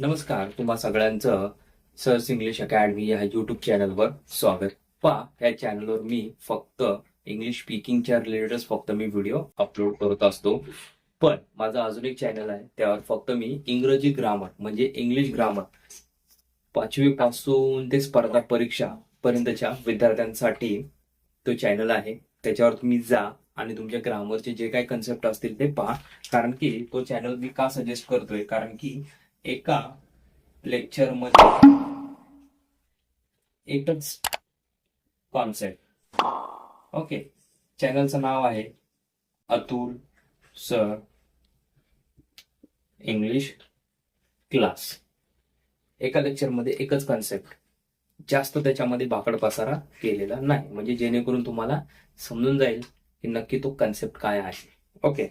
नमस्कार तुम्हा सगळ्यांचं सर्स इंग्लिश अकॅडमी या युट्यूब चॅनलवर स्वागत. पहा या चॅनलवर मी फक्त इंग्लिश स्पीकिंगच्या रिलेटेड फक्त मी व्हिडिओ अपलोड करत असतो. पण माझा अजून एक चॅनल आहे त्यावर फक्त मी इंग्रजी ग्रामर म्हणजे इंग्लिश ग्रामर पाचवी पासून ते स्पर्धा परीक्षा पर्यंतच्या विद्यार्थ्यांसाठी तो चॅनल आहे. त्याच्यावर तुम्ही जा आणि तुमच्या ग्रामरचे जे काही कन्सेप्ट असतील ते पहा. कारण की तो चॅनल मी का सजेस्ट करतोय? कारण की एका लेक्चरमध्ये. एकच कॉन्सेप्ट ओके चॅनलचं नाव आहे अतुल सर इंग्लिश क्लास एका लेक्चरमध्ये एकच कॉन्सेप्ट जास्त त्याच्यामध्ये बाकड पसारा केलेला नाही. म्हणजे जेणेकरून तुम्हाला समजून जाईल की नक्की तो कन्सेप्ट काय आहे. ओके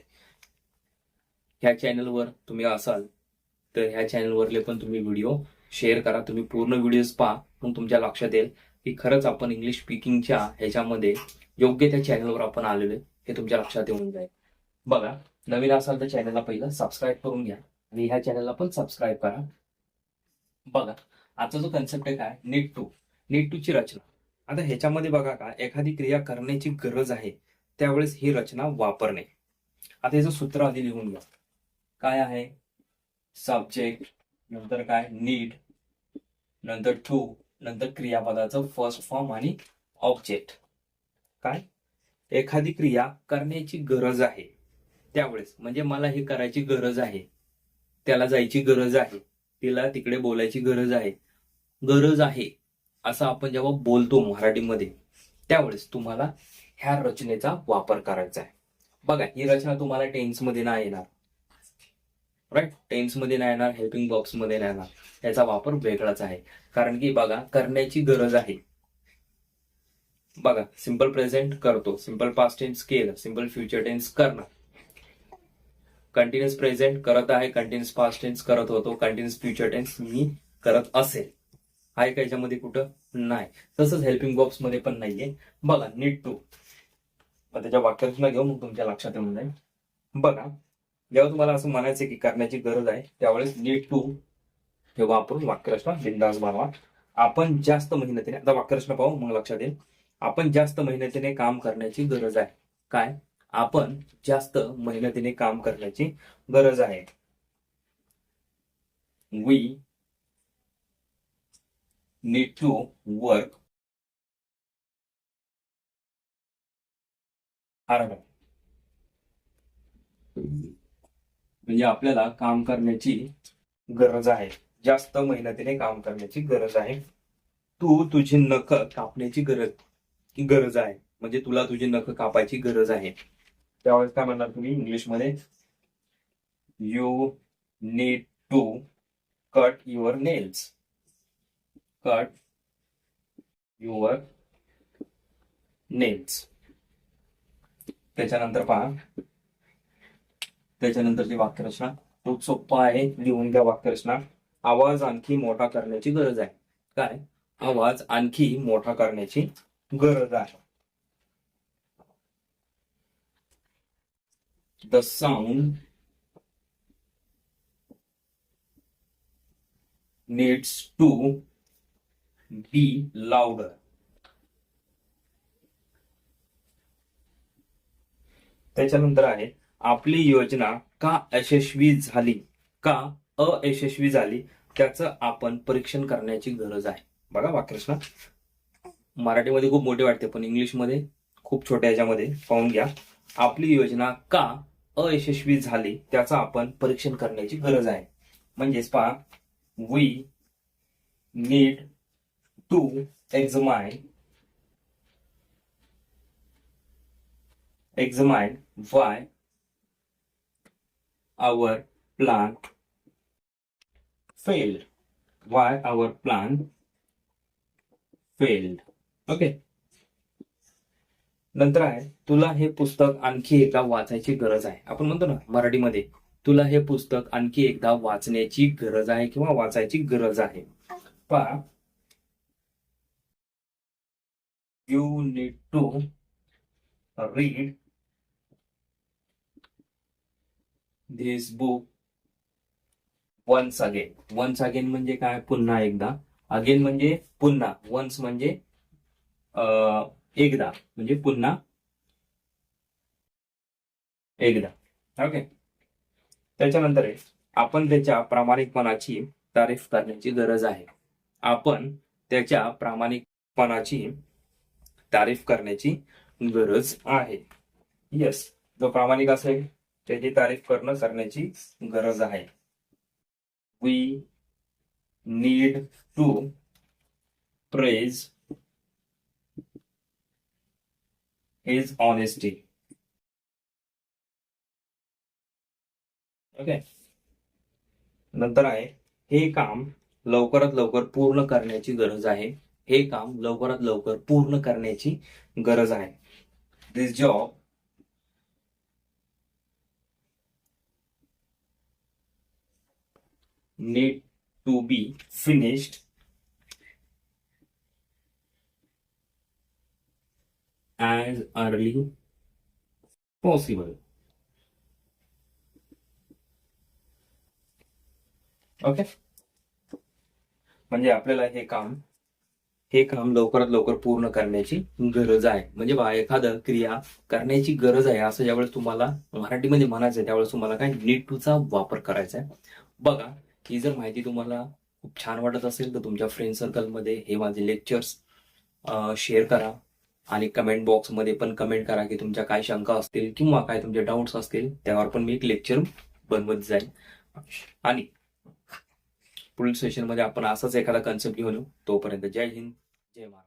ह्या चॅनलवर तुम्ही असाल तर ह्या चॅनलवरले पण तुम्ही व्हिडिओ शेअर करा. तुम्ही पूर्ण व्हिडिओज पहा मग तुमच्या लक्षात येईल की खरंच आपण इंग्लिश स्पीकिंगच्या ह्याच्यामध्ये योग्य त्या चॅनलवर आपण आलेलो हे तुमच्या लक्षात येऊन जाईल. बघा नवीन असाल तर चॅनलला पहिलं सबस्क्राईब करून घ्या आणि ह्या चॅनलला पण सबस्क्राईब करा. बघा आजचा जो कन्सेप्ट आहे काय? नीट टू नीट टू ची रचना. आता ह्याच्यामध्ये बघा का एखादी क्रिया करण्याची गरज आहे त्यावेळेस ही रचना वापरणे. आता याचं सूत्र आधी लिहून घ्या. काय आहे? सब्जेक्ट नंतर काय? नीड नंतर टू नंतर क्रियापदाचं फर्स्ट फॉर्म आणि ऑब्जेक्ट काय? एखादी क्रिया करण्याची गरज आहे. त्यावेळेस म्हणजे मला हे करायची गरज आहे. त्याला जायची गरज आहे. तिला तिकडे बोलायची गरज आहे. गरज आहे असं आपण जेव्हा बोलतो मराठीमध्ये त्यावेळेस तुम्हाला ह्या रचनेचा वापर करायचा आहे. बघा ही रचना तुम्हाला टेन्समध्ये नाही येणार. राईट टेन्समध्ये नाही येणार हेल्पिंग बॉक्समध्ये नाही येणार. याचा वापर वेगळाच आहे. कारण की बघा करण्याची गरज आहे. बघा सिंपल प्रेझेंट करतो. सिंपल पास्ट टेन्स केलं. सिंपल फ्युचर टेन्स करणार. कंटिन्युअस प्रेझेंट करत आहे कंटिन्युअस पास्ट टेन्स करत होतो कंटिन्युअस फ्युचर टेन्स मी करत असेल. आहे का याच्यामध्ये कुठं? नाही. तसंच हेल्पिंग बॉक्समध्ये पण नाहीये. बघा नीट टू त्याच्या वाक्यरचना घेऊन मग तुमच्या लक्षात येऊन जाईल. बघा जेव्हा तुम्हाला असं म्हणायचं की करण्याची गरज आहे त्यावेळेस नीट टू हे वापरून वाक्यरचना बिंदास बनवा. आपण जास्त मेहनतीने आता वाक्यरचना पाहू मग लक्षात येईल. आपण जास्त मेहनतीने काम करण्याची गरज आहे. काय? आपण जास्त मेहनतीने काम करण्याची गरज आहे. We need to work hard म्हणजे आपल्याला काम करण्याची गरज आहे. जास्त मेहनतीने काम करण्याची गरज आहे. तू तुझी नख कापण्याची गरज गरज आहे. म्हणजे तुला तुझी नख कापायची गरज आहे. त्यावेळेस काय म्हणणार तुम्ही इंग्लिशमध्ये? You need to cut your nails cut your nails त्याच्यानंतर पहा. त्याच्यानंतरची वाक्यरचना खूप सोप्पा आहे लिहून घ्या वाक्यरचना आवाज आणखी मोठा करण्याची गरज आहे. काय? आवाज आणखी मोठा करण्याची गरज आहे. The sound needs to be louder. त्याच्यानंतर आहे आपली योजना का यशस्वी झाली का अयशस्वी झाली त्याचं आपण परीक्षण करण्याची गरज आहे. बघा वाकृष्ण मराठीमध्ये खूप मोठे वाटते पण इंग्लिशमध्ये खूप छोट्या याच्यामध्ये. पाहून घ्या. आपली योजना का अयशस्वी झाली त्याचं आपण परीक्षण करण्याची गरज आहे. म्हणजेच पहा we need to examine examine why our plan failed. Why our plan failed? Okay नंतर आहे तुला हे पुस्तक आणखी एकदा वाचायची गरज आहे. आपण म्हणतो ना मराठीमध्ये तुला हे पुस्तक आणखी एकदा वाचण्याची गरज आहे किंवा वाचायची गरज आहे. पहा. You need to read this book once again once again म्हणजे काय? पुन्हा एकदा. अगेन म्हणजे पुन्हा. वन्स म्हणजे अं, एकदा. म्हणजे पुन्हा एकदा. ओके त्याच्यानंतर आहे आपण त्याच्या प्रामाणिकपणाची तारीफ करण्याची गरज आहे. आपण त्याच्या प्रामाणिकपणाची तारीफ करण्याची गरज आहे. येस जो प्रामाणिक असेल? त्याची तारीफ करणं करण्याची गरज आहे. We need to praise his honesty okay नंतर आहे हे काम लवकरात लवकर पूर्ण करण्याची गरज आहे. हे काम लवकरात लवकर पूर्ण करण्याची गरज आहे. This job need to be finished. As early possible. Okay म्हणजे आपल्याला हे काम हे काम लवकरात लवकर पूर्ण करण्याची गरज आहे. म्हणजे बा एखादं क्रिया करण्याची गरज आहे असं ज्यावेळेस तुम्हाला मराठीमध्ये म्हणायचं आहे त्यावेळेस तुम्हाला काय नीड टूचा वापर करायचा आहे बघा ही जर माहिती तुम्हाला खूप छान वाटत असेल तर तुमच्या फ्रेंड सर्कलमध्ये हे माझे लेक्चर्स शेअर करा. आणि कमेंट बॉक्समध्ये पण कमेंट करा की तुमच्या काय शंका असतील किंवा काय तुमचे डाऊट्स असतील त्यावर पण मी एक लेक्चर बनवत जाईल आणि पुढील सेशनमध्ये आपण असाच एखादा कन्सेप्ट घेऊन येऊ. तोपर्यंत जय हिंद जय महाराज